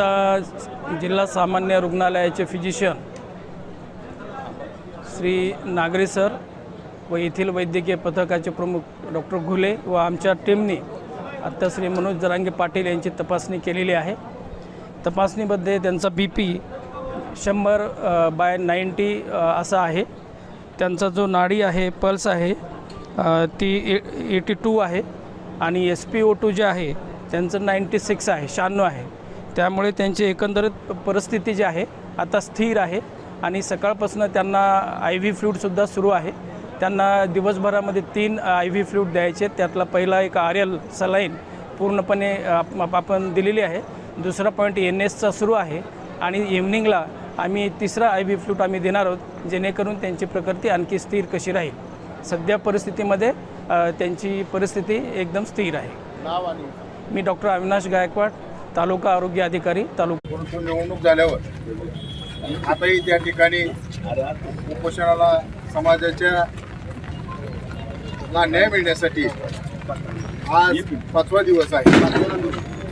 आता जिल्हा सामान्य रुग्णालयाचे फिजिशियन श्री नागरे सर व येथील वैद्यकीय पथकाचे प्रमुख डॉक्टर घुले व आमच्या टीमने आत्ता श्री मनोज जरांगे पाटील यांची तपासणी केलेली आहे. तपासणीमध्ये त्यांचा बी पी शंभर बाय नाईंटी असा आहे. त्यांचा जो नाडी आहे पल्स आहे ती ए एटी टू आहे. आणि एस पी ओ टू जे आहे त्यांचं नाईंटी सिक्स आहे शहाण्णव आहे. त्यामुळे त्यांची एकंदरीत परिस्थिती जी आहे आता स्थिर आहे आणि सकाळपासून त्यांना आय व्ही फ्लूडसुद्धा सुरू आहे. त्यांना दिवसभरामध्ये तीन आय व्ही फ्लूड द्यायचे. त्यातला पहिला एक आर एल सलाईन पूर्णपणे आप- आपण दिलेली आहे. दुसरा पॉईंट एन एसचा सुरू आहे आणि इव्हनिंगला आम्ही तिसरा आय व्ही फ्लूट आम्ही देणार आहोत जेणेकरून त्यांची प्रकृती आणखी स्थिर कशी राहील. सध्या परिस्थितीमध्ये त्यांची परिस्थिती एकदम स्थिर आहे. नाव आणि मी डॉक्टर अविनाश गायकवाड तालुका आरोग्य अधिकारी तालुका निवडणूक झाल्यावर आताही त्या ठिकाणी उपोषणाला समाजाच्या ला न्याय मिळण्यासाठी आज पाचवा दिवस आहे.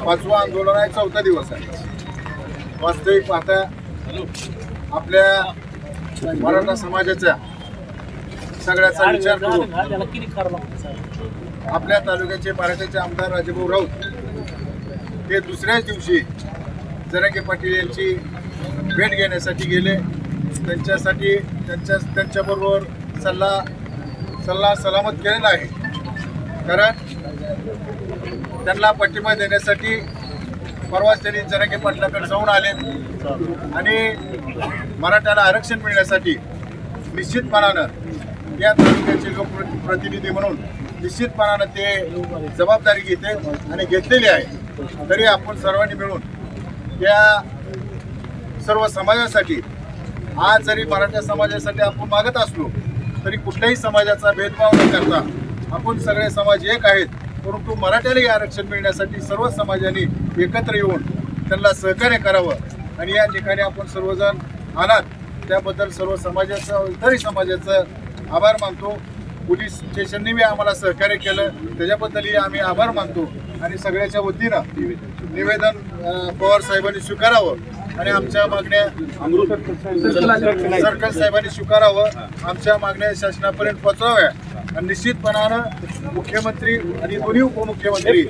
पाचवा आंदोलन आहे चौथा दिवस आहे. वास्तविक पाहता आपल्या मराठा समाजाच्या सगळ्याचा विचार करून आपल्या तालुक्याचे मराठ्याचे आमदार राजेभाऊ राऊत ते दुसऱ्याच दिवशी जरांगे पाटील यांची भेट घेण्यासाठी गेले. त्यांच्यासाठी त्यांच्या त्यांच्याबरोबर सल्ला सल्ला सलामत केलेला आहे. कारण त्यांना पाठिंबा देण्यासाठी परवाच त्यांनी जरांगे पाटलाकडे जाऊन आले. आणि मराठ्याला आरक्षण मिळण्यासाठी निश्चितपणानं या तालुक्याचे लोकप्रतिनिधी म्हणून निश्चितपणानं ते जबाबदारी घेते आणि घेतलेली आहे. तरी आपण सर्वांनी मिळून या सर्व समाजासाठी आज जरी मराठा समाजासाठी आपण मागत असलो तरी कुठल्याही समाजाचा भेदभाव न करता आपण सगळे समाज एक आहेत परंतु मराठ्यालाही आरक्षण मिळण्यासाठी सर्व समाजाने एकत्र येऊन त्यांना सहकार्य करावं. आणि या ठिकाणी आपण सर्वजण आलात त्याबद्दल सर्व समाजाचं इतरही समाजाचं आभार मानतो. पोलीस स्टेशनने बी आम्हाला सहकार्य केलं. त्याच्याबद्दलही आम्ही आभार मानतो आणि सगळ्याच्या वतीनं निवेदन पवार साहेबांनी स्वीकारावं आणि आमच्या मागण्या सरकार साहेबांनी स्वीकारावं आमच्या मागण्या शासनापर्यंत पोहोचवाव्या आणि निश्चितपणानं मुख्यमंत्री आणि दोन्ही उपमुख्यमंत्री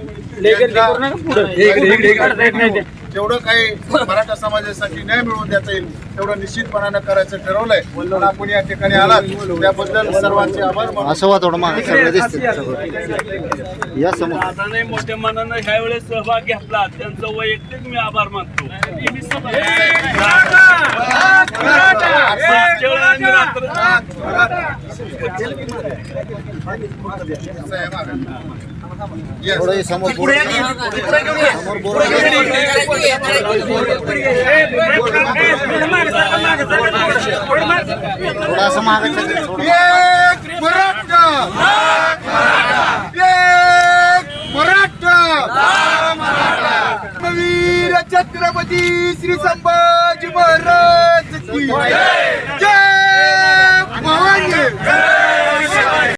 जेवढं काही मराठा समाजासाठी न्याय मिळवून देता येईल तेवढं निश्चितपणानं करायचं ठरवलंय. पण आपण या ठिकाणी आलात त्याबद्दल सर्वांचे आभार मानतो. असं वा थोडं मागे सगळं दिसतं या समोर. दादाने मोठ्या मनानं ह्या वेळेस सहभाग घेतला. त्यांचं वैयक्तिक मी आभार मानतो. थोडं समोर मागे मराठा. मराठा वीर छत्रपती श्री संभाजी.